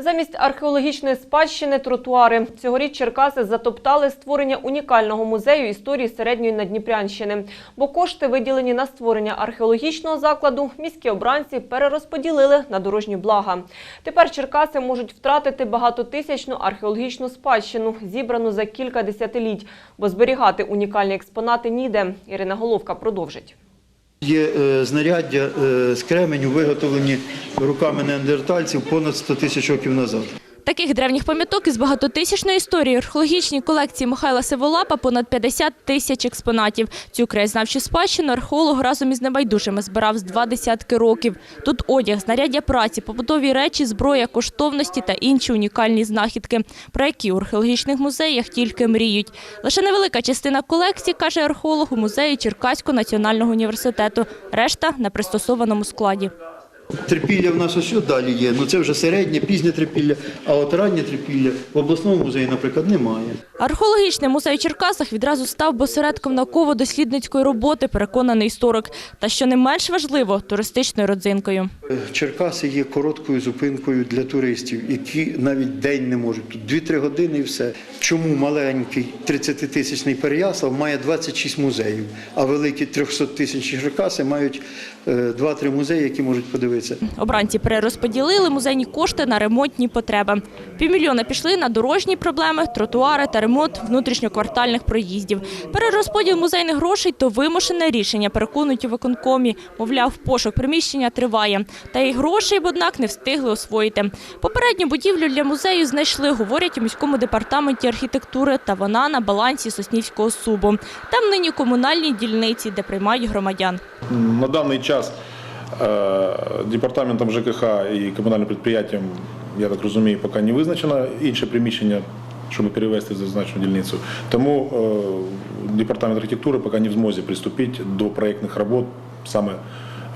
Замість археологічної спадщини тротуари. Цьогоріч Черкаси затоптали створення унікального музею історії середньої Надніпрянщини. Бо кошти, виділені на створення археологічного закладу, міські обранці перерозподілили на дорожні блага. Тепер Черкаси можуть втратити багатотисячну археологічну спадщину, зібрану за кілька десятиліть, бо зберігати унікальні експонати ніде. Ірина Головка продовжить. Є е, знаряддя е, з кременю, виготовлені руками неандертальців понад 100 тисяч років назад. Таких древніх пам'яток із багатотисячної історії археологічній колекції Михайла Сиволапа понад 50 тисяч експонатів. Цю краєзнавчу спадщину археолог разом із небайдужими збирав з два десятки років. Тут одяг, знаряддя праці, побутові речі, зброя, коштовності та інші унікальні знахідки, про які у археологічних музеях тільки мріють. Лише невелика частина колекції, каже археолог, у музеї Черкаського національного університету. Решта на пристосованому складі. Трипілля в нас ось далі є. Ну це вже середнє, пізнє трипілля, а от раннє трипілля в обласному музеї, наприклад, немає. Археологічний музей у Черкасах відразу став босередком науково-дослідницької роботи, переконаний історик. Та що не менш важливо, туристичною родзинкою. Е, Черкаси є короткою зупинкою для туристів, які навіть день не можуть. Тут 2-3 години і все. Чому маленький 30-тисячний Переяслав має 26 музеїв, а великі 300-тисячні Черкаси мають е, 2-3 музеї, які можуть подивитися. Обранці перерозподілили музейні кошти на ремонтні потреби. Півмільйона пішли на дорожні проблеми, тротуари та ремонт внутрішньоквартальних проїздів. Перерозподіл музейних грошей – то вимушене рішення, переконують у виконкомі. Мовляв, пошук приміщення триває. Та й грошей, однак, не встигли освоїти. Попередню будівлю для музею знайшли, говорять у міському департаменті архітектури, та вона на балансі Соснівського субу. Там нині комунальні дільниці, де приймають громадян. На данный час департаментом ЖКХ і комунальним підприємством, я так розумію, поки не визначено інше приміщення, щоб перевести зазначену дільницю. Тому е, департамент архітектури поки не в змозі приступити до проєктних робот саме е,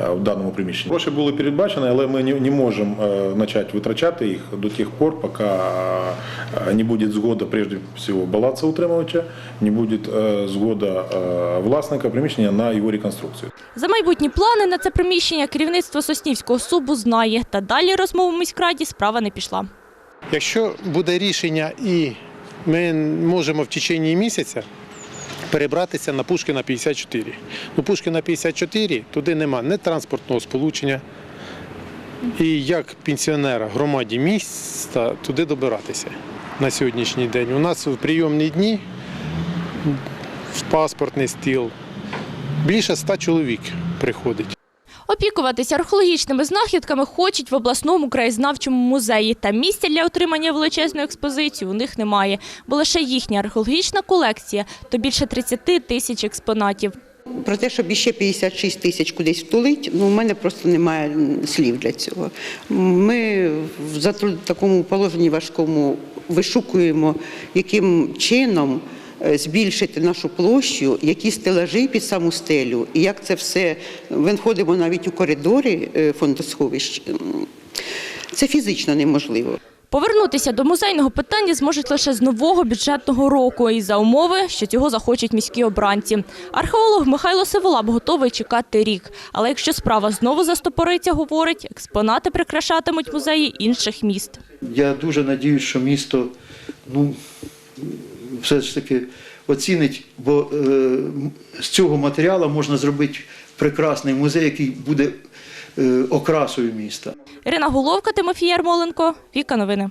в даному приміщенні. Гроші були передбачені, але ми не, не можемо е, почати витрачати їх до тих пор, поки е, не буде згода, прежде всього, балансоутримувача, не буде е, згода е, власника приміщення на його реконструкцію. За майбутні плани на це приміщення керівництво Соснівського субу знає. Та далі розмову в міськраді справа не пішла. Якщо буде рішення і ми можемо в течение місяця перебратися на Пушкіна 54. Ну, Пушкіна 54 туди нема ні транспортного сполучення. І як пенсіонера громаді міста туди добиратися на сьогоднішній день. У нас в прийомні дні в паспортний стіл більше ста чоловік приходить. Опікуватися археологічними знахідками хочуть в обласному краєзнавчому музеї. Та місця для отримання величезної експозиції у них немає, бо лише їхня археологічна колекція то більше 30 тисяч експонатів. Про те, щоб іще 56 тисяч кудись втулить, ну, у мене просто немає слів для цього. Ми в такому положенні важкому вишукуємо, яким чином збільшити нашу площу, які стелажі під саму стелю, і як це все виходимо навіть у коридорі е, фондосховищ. Це фізично неможливо. Повернутися до музейного питання зможуть лише з нового бюджетного року і за умови, що цього захочуть міські обранці. Археолог Михайло Сиволап готовий чекати рік. Але якщо справа знову застопориться, говорить, експонати прикрашатимуть музеї інших міст. Я дуже надіюсь, що місто ну, все ж таки оцінить, бо е, з цього матеріалу можна зробити прекрасний музей, який буде е, окрасою міста. Ірина Головка, Тимофій Ярмоленко, Віка Новини.